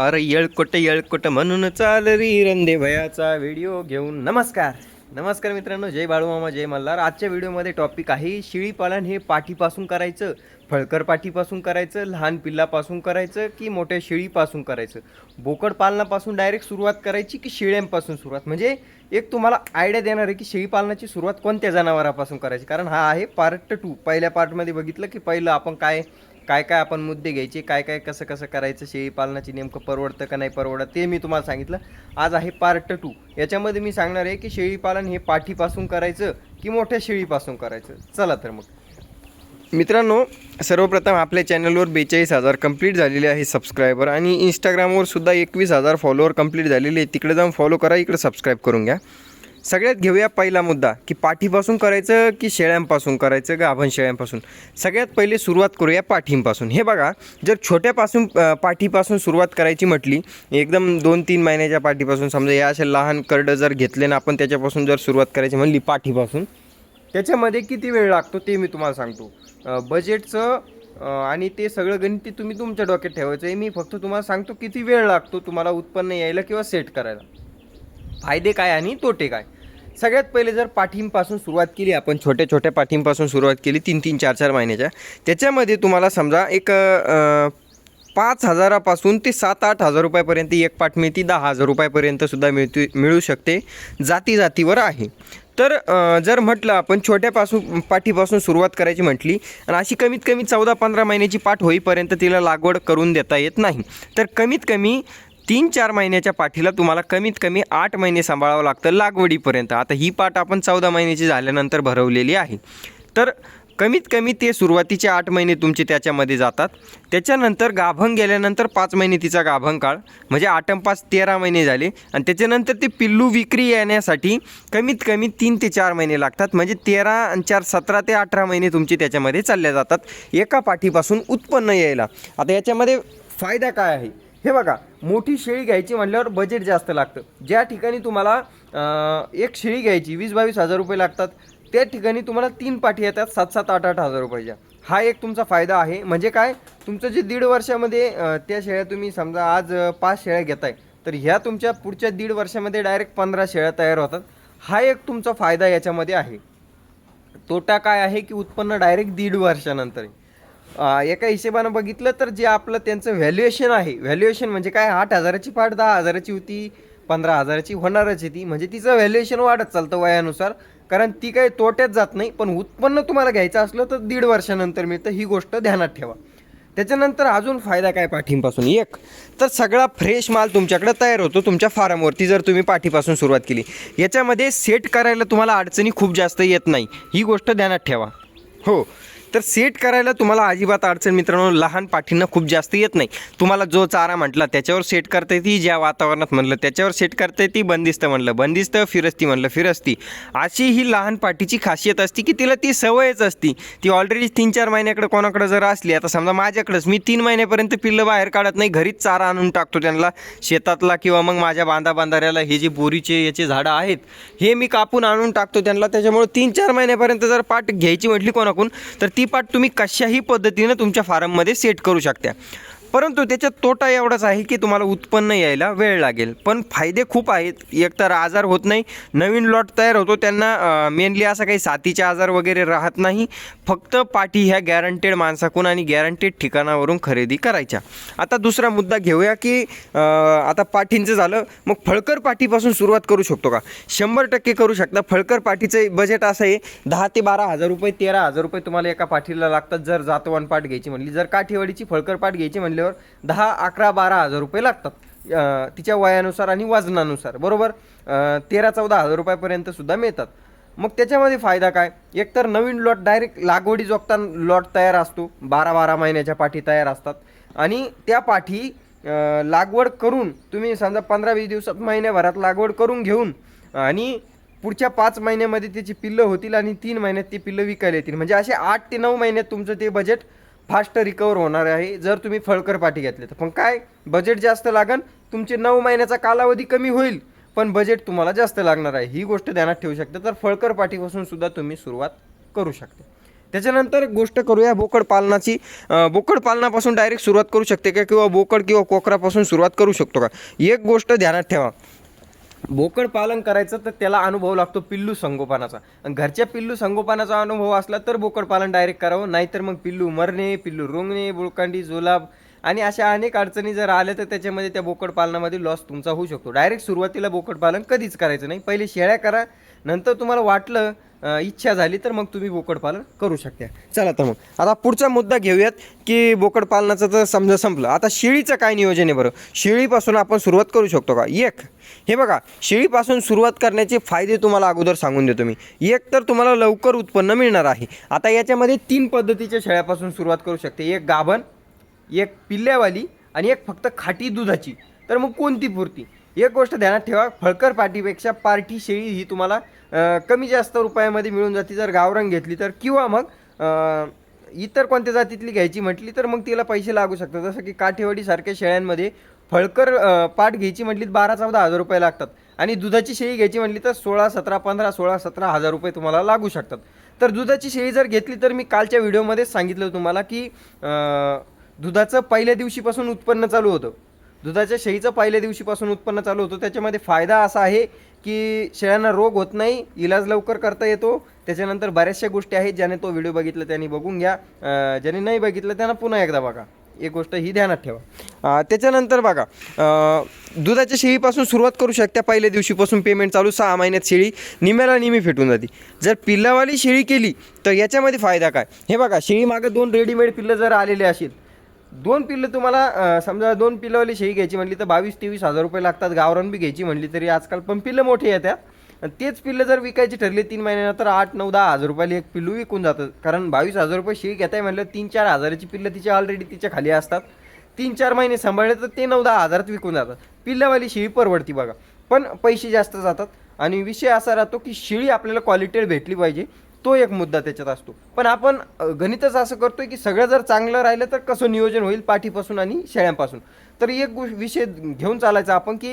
अरे येळकोट येळकोट म्हणून चाल री रंदे भयाचा व्हिडिओ घेऊन. नमस्कार. नमस्कार मित्रांनो जय बाळूमामा जय मल्हार. आजच्या व्हिडिओमध्ये टॉपिक आहे शिळीपालन हे पाठीपासून करायचं फळकर पाठीपासून करायचं लहान पिल्लापासून करायचं की मोठ्या शेळीपासून करायचं? बोकड पालनापासून डायरेक्ट सुरुवात करायची की शेळ्यांपासून सुरुवात? म्हणजे एक तुम्हाला आयडिया देणार आहे की शेळीपालनाची सुरुवात कोणत्या जनावरापासून करायची? कारण हा आहे पार्ट टू पहिल्या पार्टमध्ये बघितलं की पहिलं आपण काय काय काय आपण मुद्दे घ्यायचे काय काय कसं कसं करायचं शेळी पालनाची नेमकं परवडतं का नाही परवडत ते मी तुम्हाला सांगितलं. आज आहे पार्ट टू याच्यामध्ये मी सांगणार आहे की शेळी पालन हे पाठीपासून करायचं की मोठ्या शेळीपासून करायचं. चला तर मग. मित्रांनो सर्वप्रथम आपल्या चॅनलवर बेचाळीस हजार कंप्लीट झालेले आहे सबस्क्रायबर आणि इंस्टाग्रामवर सुद्धा एकवीस हजार फॉलोअर कंप्लीट झालेले आहे. तिकडे जाऊन फॉलो करा इकडे सबस्क्राईब करून घ्या. सगळ्यात घेऊया पहिला मुद्दा की पाठीपासून करायचं की शेळ्यांपासून करायचं का आपण शेळ्यांपासून? सगळ्यात पहिले सुरुवात करूया पाठींपासून. हे बघा जर छोट्यापासून पाठीपासून सुरुवात करायची म्हटली एकदम दोन तीन महिन्याच्या पाठीपासून समजा या अशा लहान करडं जर घेतले ना आपण त्याच्यापासून जर सुरुवात करायची म्हणली पाठीपासून त्याच्यामध्ये किती वेळ लागतो ते मी तुम्हाला सांगतो. बजेटचं आणि ते सगळं गणित तुम्ही तुमच्या डोक्यात ठेवायचं आहे. मी फक्त तुम्हाला सांगतो किती वेळ लागतो तुम्हाला उत्पन्न यायला किंवा सेट करायला. फायदे काय आणि तोटे काय? सगळ्यात पहिले जर पाठींपासून सुरुवात केली आपण छोट्या छोट्या पाठींपासून सुरुवात केली तीन तीन चार चार महिन्याच्या त्याच्यामध्ये तुम्हाला समजा एक पाच हजारापासून ते सात आठ हजार रुपयापर्यंत एक पाठ मिळते दहा हजार रुपयापर्यंत सुद्धा मिळते मिळू शकते जाती जातीवर आहे. तर जर म्हटलं आपण छोट्यापासून पाठीपासून सुरुवात करायची म्हटली आणि अशी कमीत कमी चौदा पंधरा महिन्याची पाठ होईपर्यंत तिला लागवड करून देता येत नाही. तर कमीत कमी तीन चार महिन्याच्या पाठीला तुम्हाला कमीत कमी आठ महिने सांभाळावं लागतं लागवडीपर्यंत. आता ही पाठ आपण चौदा महिन्याची झाल्यानंतर भरवलेली आहे. तर कमीत कमी ते सुरुवातीचे आठ महिने तुमचे त्याच्यामध्ये जातात. त्याच्यानंतर गाभंग गेल्यानंतर पाच महिने तिचा गाभंग काळ म्हणजे आठम पाच तेरा महिने झाले. आणि त्याच्यानंतर ते पिल्लू विक्री येण्यासाठी कमीत कमी तीन ते चार महिने लागतात. म्हणजे तेरा आणि चार सतरा ते अठरा महिने तुमचे त्याच्यामध्ये चालले जातात. एका पाठीपासून उत्पन्न यायला. आता याच्यामध्ये फायदा काय आहे? हे बघा मोठी शेळी घ्यायची म्हटल्यावर बजेट जास्त लागतं. ज्या ठिकाणी तुम्हाला एक शेळी घ्यायची वीस बावीस हजार रुपये लागतात त्या ठिकाणी तुम्हाला तीन पाठी येतात सात सात आठ आठ हजार रुपयाच्या. हा एक तुमचा फायदा आहे. म्हणजे काय? तुमचं जे दीड वर्षामध्ये त्या शेळ्या तुम्ही समजा आज पाच शेळ्या घेताय तर ह्या तुमच्या पुढच्या दीड वर्षामध्ये डायरेक्ट पंधरा शेळ्या तयार होतात. हा एक तुमचा फायदा याच्यामध्ये आहे. तोटा काय आहे की उत्पन्न डायरेक्ट दीड वर्षानंतर आहे. एका हिशेबानं बघितलं तर जे आपलं त्यांचं व्हॅल्युएशन आहे. व्हॅल्युएशन म्हणजे काय? आठ हजाराची पाठ दहा हजाराची होती पंधरा हजाराची होणारच आहे ती. म्हणजे तिचं व्हॅल्युएशन वाढत चालतं वयानुसार. कारण ती काही तोट्यात जात नाही पण उत्पन्न तुम्हाला घ्यायचं असलं तर दीड वर्षानंतर मिळतं. ही गोष्ट ध्यानात ठेवा. त्याच्यानंतर अजून फायदा काय पाठींपासून? एक तर सगळा फ्रेश माल तुमच्याकडे तयार होतो. तुमच्या फार्मवरती जर तुम्ही पाठीपासून सुरुवात केली. याच्यामध्ये सेट करायला तुम्हाला अडचणी खूप जास्त येत नाही. ही गोष्ट ध्यानात ठेवा. हो. तर सेट करायला तुम्हाला अजिबात अडचण मित्रांनो लहान पाठींना खूप जास्त येत नाही. तुम्हाला जो चारा म्हटला त्याच्यावर सेट करता येते ज्या वातावरणात म्हणलं त्याच्यावर सेट करता येते बंदिस्त म्हणलं बंदिस्त फिरस्ती म्हणलं फिरस्ती. अशी ही लहान पाठीची खासियत असते की तिला ती सवयच असती. ती ऑलरेडी तीन चार महिन्याकडे कोणाकडे जर असली आता समजा माझ्याकडंच मी तीन महिन्यापर्यंत पिल्लं बाहेर काढत नाही घरीच चारा आणून टाकतो त्यांना शेतातला किंवा मग माझ्या बांधा बांधाऱ्याला हे जे बोरीचे याचे झाडं आहेत हे मी कापून आणून टाकतो त्यांना त्याच्यामुळे तीन चार महिन्यापर्यंत जर पाठ घ्यायची म्हटली कोणाकून तर ती पाठ तुम्ही कशाही पद्धतीनं तुमच्या फार्ममध्ये सेट करू शकता. परंतु त्याच्यात तोटा एवढाच आहे की तुम्हाला उत्पन्न यायला वेळ लागेल. पण फायदे खूप आहेत. एकतर आजार होत नाही. नवीन लॉट तयार होतो. त्यांना मेनली असा काही साथीचे आजार वगैरे राहत नाही. फक्त पाठी ह्या गॅरंटेड माणसाकडून आणि गॅरंटेड ठिकाणावरून खरेदी करायच्या. आता दुसरा मुद्दा घेऊया की आता पाठींचं झालं. मग फळकर पाठीपासून सुरुवात करू शकतो का? शंभर टक्के करू शकता. फळकर पाठीचं बजेट असं आहे. दहा ते बारा हजार रुपये तेरा हजार रुपये तुम्हाला एका पाठीला लागतात. जर जातवान पाठ घ्यायची म्हणली जर काठीवाडीची फळकर पाठ घ्यायची म्हणल्यावर दहा अकरा बारा हजार रुपये लागतात. तिच्या वयानुसार आणि वजनानुसार बरोबर? तेरा चौदा हजार रुपयापर्यंत सुद्धा मिळतात. मग त्याच्यामध्ये फायदा काय? एकतर नवीन लॉट डायरेक्ट लागवडी जोगता लॉट तयार असतो. बारा बारा महिन्याच्या पाठी तयार असतात. आणि त्या पाठी लागवड करून तुम्ही समजा पंधरा वीस दिवसात महिन्याभरात लागवड करून घेऊन आणि पुढच्या पाच महिन्यामध्ये त्याची पिल्लं होतील आणि तीन महिन्यात ती पिल्लं विकायला येतील. म्हणजे असे आठ ते नऊ महिन्यात तुमचं ते बजेट फास्ट रिकवर होणार आहे जर तुम्ही फळकर पाठी घेतले तर. पण काय बजेट जास्त लागन तुमचे नऊ महिन्याचा कालावधी कमी होईल पण बजेट तुम्हाला जास्त लागणार आहे. ही गोष्ट ध्यानात ठेवू शकता. तर फळकर पाठीपासून सुद्धा तुम्ही सुरुवात करू शकता. त्याच्यानंतर गोष्ट करूया बोकड पालनाची. बोकड पालनापासून डायरेक्ट सुरुवात करू शकते का? किंवा बोकड किंवा कोकरापासून सुरुवात करू शकतो का? एक गोष्ट ध्यानात ठेवा. बोकड पालन करायचं तर त्याला अनुभव लागतो पिल्लू संगोपनाचा. आणि घरच्या पिल्लू संगोपनाचा अनुभव असला तर बोकड पालन डायरेक्ट करावं नाहीतर मग पिल्लू मरणे पिल्लू रुंगणे बुळकांडी जुलाब आणि अशा अनेक अडचणी जर आल्या तर त्याच्यामध्ये त्या बोकड पालनामध्ये लॉस तुमचा होऊ शकतो. डायरेक्ट सुरुवातीला बोकड पालन कधीच करायचं नाही. पहिले शेळ्या करा नंतर तुम्हाला वाटलं इच्छा झाली तर मग तुम्ही बोकड पालन करू शकता. चला तर मग. आता पुढचा मुद्दा घेऊयात की बोकड पालनाचं तर समजा संपलं. आता शेळीचं काय नियोजन आहे बरं? शेळीपासून आपण सुरुवात करू शकतो का? एक. हे बघा शेळीपासून सुरुवात करण्याचे फायदे तुम्हाला अगोदर सांगून देतो मी. एक तर तुम्हाला लवकर उत्पन्न मिळणार आहे. आता याच्यामध्ये तीन पद्धतीच्या शेळ्यापासून सुरुवात करू शकते. एक गाभण एक पिल्ल्यावाली आणि एक फक्त खाटी दुधाची. तर मग कोणती पुरती? एक गोष्ट ध्यानात ठेवा फळकर पाटीपेक्षा पार्टी शेळी ही तुम्हाला कमी जास्त रुपयामध्ये मिळून जाते. जर गावरंग घेतली तर किंवा मग इतर कोणत्या जातीतली घ्यायची म्हटली तर मग तिला पैसे लागू शकतात. जसं की काठेवाडीसारख्या शेळ्यांमध्ये फळकर पाठ घ्यायची म्हटली तर बारा चौदा हजार रुपये लागतात. आणि दुधाची शेळी घ्यायची म्हटली तर सोळा सतरा पंधरा सोळा सतरा हजार रुपये तुम्हाला लागू शकतात. तर दुधाची शेळी जर घेतली तर मी कालच्या व्हिडिओमध्येच सांगितलं तुम्हाला की दुधाचं पहिल्या दिवशीपासून उत्पन्न चालू होतं. दुधाच्या शेळीचं पहिल्या दिवशीपासून उत्पन्न चालू होतं. त्याच्यामध्ये फायदा असा आहे की शेळ्यांना रोग होत नाही इलाज लवकर करता येतो. त्याच्यानंतर बऱ्याचशा गोष्टी आहेत ज्याने तो व्हिडिओ बघितला त्यांनी बघून घ्या. ज्याने नाही बघितलं त्यांना पुन्हा एकदा बघा. एक गोष्ट ही ध्यानात ठेवा. त्याच्यानंतर बघा दुधाच्या शेळीपासून सुरुवात करू शकता. पहिल्या दिवशीपासून पेमेंट चालू सहा महिन्यात शेळी निम्याला निमी फेटून जाते. जर पिल्लावाली शेळी केली तर याच्यामध्ये फायदा काय? हे बघा शेळी मागं दोन रेडीमेड पिल्लं जर आलेले असेल दोन पिल्लं तुम्हाला समजा दोन पिल्लंवाली शेळी घ्यायची म्हटली तर बावीस तेवीस हजार रुपये लागतात. गावरान बी घ्यायची म्हटली तरी आजकाल पण पिल्लं मोठी येतात. तेच पिल्लं जर विकायची ठरली तीन महिन्यानं तर आठ नऊ दहा हजार रुपयाला एक पिल्लू विकून जातं. कारण बावीस हजार रुपये शेळी घेताय म्हणलं तीन चार हजाराची पिल्लं तिच्या ऑलरेडी तिच्या खाली असतात. तीन चार महिने सांभाळले तर ते नऊ दहा हजारात विकून जातात. पिल्लावाली शेळी परवडती बघा. पण पैसे जास्त जातात. आणि विषय असा राहतो की शेळी आपल्याला क्वालिटेड भेटली पाहिजे. तो एक मुद्दा त्याच्यात असतो. पण आपण गणितच असं करतोय की सगळं जर चांगलं राहिलं तर कसं नियोजन होईल पाठीपासून आणि शेळ्यांपासून? तर एक गोष्ट विषय घेऊन चालायचा आपण की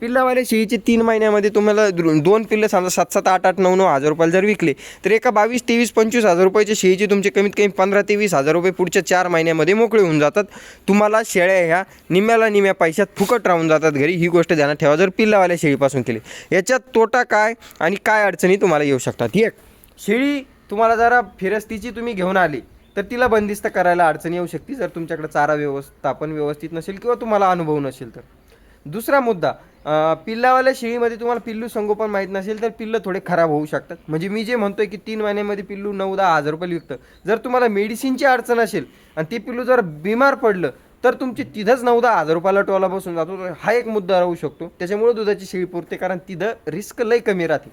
पिल्लावाल्या शेळीचे तीन महिन्यामध्ये तुम्हाला दोन पिल्लं समजा सात सात आठ आठ नऊ नऊ हजार रुपयाला जर विकले तर एका बावीस तेवीस पंचवीस हजार रुपयाच्या शेळीचे तुमचे कमीत कमी पंधरा ते वीस हजार रुपये पुढच्या चार महिन्यामध्ये मोकळे होऊन जातात. तुम्हाला शेळ्या ह्या निम्याला निम्या पैशात फुकट राहून जातात घरी. ही गोष्ट ध्यानात ठेवा जर पिल्लावाल्या शेळीपासून केली. याच्यात तोटा काय आणि काय अडचणी तुम्हाला येऊ शकतात? एक शेळी तुम्हाला जरा फिरस्तीची तुम्ही घेऊन आली तर तिला बंदिस्त करायला अडचण येऊ शकते जर तुमच्याकडे चारा व्यवस्थापन व्यवस्थित नसेल किंवा तुम्हाला अनुभव नसेल तर. दुसरा मुद्दा पिल्लावाल्या शेळीमध्ये तुम्हाला पिल्लू संगोपन माहीत नसेल तर पिल्लं थोडे खराब होऊ शकतात. म्हणजे मी जे म्हणतोय की तीन महिन्यामध्ये पिल्लू नऊ दहा हजार रुपये विकतं. जर तुम्हाला मेडिसिनची अडचण असेल आणि ते पिल्लू जर बिमार पडलं तर तुमची तिथंच नऊ दहा हजार रुपयाला टोला बसून जातो. तर हा एक मुद्दा राहू शकतो. त्याच्यामुळे दुधाची शेळी पुरते कारण तिथं रिस्क लय कमी राहते.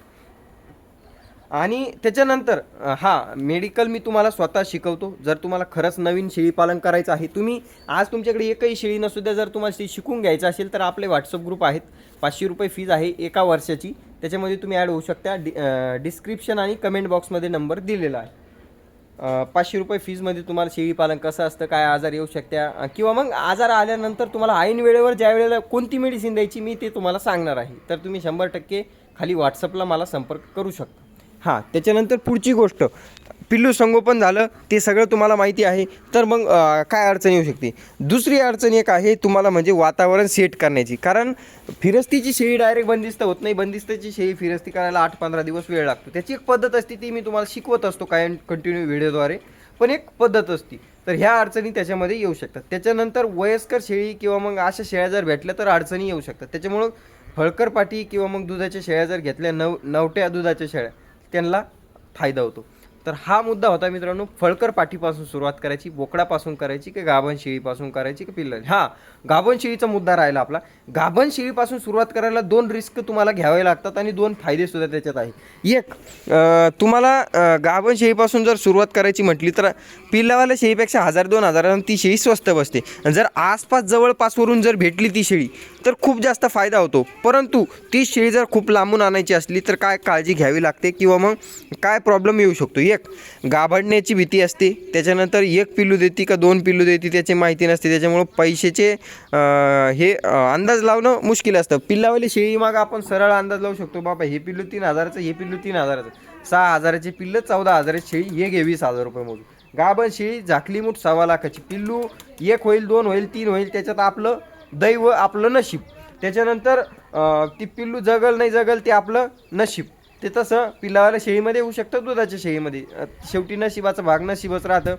आणि त्याच्यानंतर हां हा मेडिकल मी तुम्हाला स्वतः शिकवतो. जर तुम्हाला खरंच नवीन शेळीपालन करायचं आहे तुम्ही आज तुमच्याकडे एकही शेळी नसू द्या जर तुम्हाला ती शिकून घ्यायचं असेल तर आपले व्हॉट्सअप ग्रुप आहेत. पाचशे रुपये फीज आहे एका वर्षाची. त्याच्यामध्ये तुम्ही ॲड होऊ शकता. डि डिस्क्रिप्शन आणि कमेंट बॉक्समध्ये नंबर दिलेला आहे. पाचशे रुपये फीजमध्ये तुम्हाला शेळीपालन कसं असतं काय आजार येऊ शकत्या किंवा मग आजार आल्यानंतर तुम्हाला ऐन वेळेवर ज्या वेळेला कोणती मेडिसिन द्यायची मी ते तुम्हाला सांगणार आहे. तर तुम्ही शंभर टक्के खाली व्हॉट्सअपला मला संपर्क करू शकता. हां त्याच्यानंतर पुढची गोष्ट. पिल्लू संगोपन झालं ते सगळं तुम्हाला माहिती आहे. तर मग काय अडचण येऊ शकते? दुसरी अडचण एक आहे तुम्हाला म्हणजे वातावरण सेट करण्याची. कारण फिरस्तीची शेळी डायरेक्ट बंदिस्त होत नाही. बंदिस्ताची शेळी फिरस्ती करायला आठ पंधरा दिवस वेळ लागतो. त्याची एक पद्धत असते ती मी तुम्हाला शिकवत असतो काय कंटिन्यू व्हिडिओद्वारे. पण एक पद्धत असती. तर ह्या अडचणी त्याच्यामध्ये येऊ शकतात. त्याच्यानंतर वयस्कर शेळी किंवा मग अशा शेळ्या जर भेटल्या तर अडचणी येऊ शकतात. त्याच्यामुळं हळकर पाटी किंवा मग दुधाच्या शेळ्या जर घेतल्या नव नवट्या दुधाच्या शेळ्या त्यांना फायदा होतो. तर हा मुद्दा होता मित्रांनो फळकर पाठीपासून सुरुवात करायची बोकडापासून करायची की गाभण शेळीपासून करायची की पिल्ल? हां गाभण शेळीचा मुद्दा राहिला आपला. गाभण शेळीपासून सुरुवात करायला दोन रिस्क तुम्हाला घ्यावे लागतात आणि दोन फायदेसुद्धा त्याच्यात आहे एक तुम्हाला गाभण शेळीपासून जर सुरुवात करायची म्हटली तर पिल्लावाल्या शेळीपेक्षा हजार दोन हजार ती शेळी स्वस्त बसते. जर आसपास जवळपासवरून जर भेटली ती शेळी तर खूप जास्त फायदा होतो. परंतु ती शेळी जर खूप लांबून आणायची असली तर काय काळजी घ्यावी लागते किंवा मग काय प्रॉब्लेम येऊ शकतो? एक गाभाडण्याची भीती असते. त्याच्यानंतर एक पिल्लू देते का दोन पिल्लू देते त्याची माहिती नसते. त्याच्यामुळं पैशाचे हे अंदाज लावणं मुश्किल असतं. पिल्लावाली शेळी माग आपण सरळ अंदाज लावू शकतो. बाबा हे पिल्लू तीन हजाराचं हे पिल्लू तीन हजाराचं. सहा हजाराची पिल्लं चौदा हजाराची शेळी हे घे वीस हजार रुपये मोजू गाभण शेळी झाकली मूठ सव्वा लाखाची पिल्लू एक होईल दोन होईल तीन होईल त्याच्यात आपलं दैव आपलं नशीब. त्याच्यानंतर ती पिल्लू जगल नाही जगल ते आपलं नशीब. ते तसं पिलावाला शेळीमध्ये होऊ शकतं दुधाच्या शेळीमध्ये. शेवटी नशिबाचा भाग नशिबच राहतं.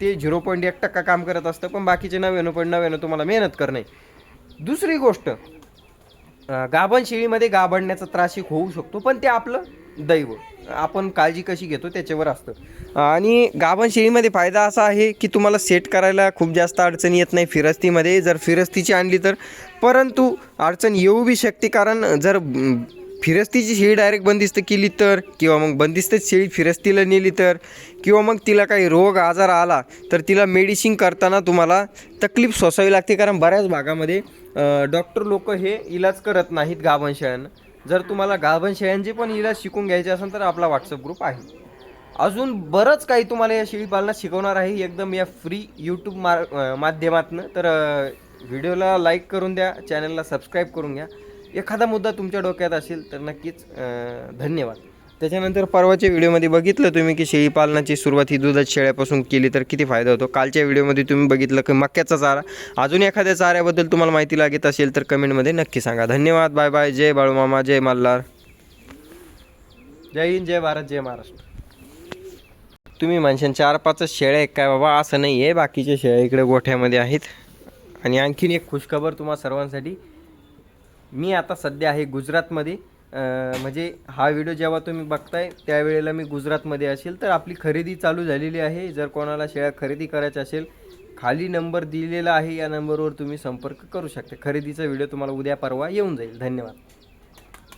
ते झिरो पॉईंट एक टक्का काम करत असतं पण बाकीचे नव्याण्णव पॉईंट नव्याण्णव तुम्हाला मेहनत करणे. दुसरी गोष्ट गाभण शेळीमध्ये गाभडण्याचा त्रासिक होऊ शकतो पण ते आपलं दैव. आपण काळजी कशी घेतो त्याच्यावर असतं. आणि गाभण शेळीमध्ये फायदा असा आहे की तुम्हाला सेट करायला खूप जास्त अडचण येत नाही फिरस्तीमध्ये. जर फिरस्तीची आणली तर परंतु अडचण येऊ बी शकते कारण जर फिरस्तीची शेळी डायरेक्ट बंदिस्त केली तर? किंवा मग बंदिस्तच शेळी फिरस्तीला नेली तर? किंवा मग तिला काही रोग आजार आला तर तिला मेडिसिन करताना तुम्हाला तकलीफ सोसावी लागते? कारण बऱ्याच भागामध्ये डॉक्टर लोक हे इलाज करत नाहीत गाभण जर तुम्हाला गाभण शेळ्यांचे पण इलाज शिकून घ्यायचे असेल तर आपला व्हॉट्सअप ग्रुप आहे. अजून बरंच काही तुम्हाला या शेळी पालनात शिकवणार आहे. एकदम या फ्री यूट्यूब मार माध्यमातनं. तर व्हिडिओला लाईक करून द्या चॅनलला सबस्क्राईब करून घ्या. एखादा मुद्दा तुमच्या डोक्यात असेल तर नक्कीच धन्यवाद. त्याच्यानंतर परवाच्या व्हिडिओमध्ये बघितलं तुम्ही की शेळी पालनाची सुरुवात ही दुधात शेळ्यापासून केली तर किती फायदा होतो? कालच्या व्हिडिओमध्ये तुम्ही बघितलं की मक्याचा चारा. अजून एखाद्या चाऱ्याबद्दल तुम्हाला माहिती लागत असेल तर कमेंटमध्ये नक्की सांगा. धन्यवाद बाय बाय जय बाळूमामा जय मल्हार. जय हिंद जय भारत जय महाराष्ट्र. तुम्ही म्हणशान चार पाचच शेळ्या आहे काय बाबा? असं नाही आहे बाकीच्या शेळ्या इकडे गोठ्यामध्ये आहेत. आणि आणखीन एक खुशखबर तुम्हा सर्वांसाठी. मी आता सध्या आहे गुजरातमध्ये. म्हणजे हा व्हिडिओ जेव्हा तुम्ही बघताय त्यावेळेला मी गुजरातमध्ये असेल तर आपली खरेदी चालू झालेली आहे. जर कोणाला शेळ्या खरेदी करायच्या असेल खाली नंबर दिलेला आहे या नंबरवर तुम्ही संपर्क करू शकता. खरेदीचा व्हिडिओ तुम्हाला उद्या परवा येऊन जाईल. धन्यवाद.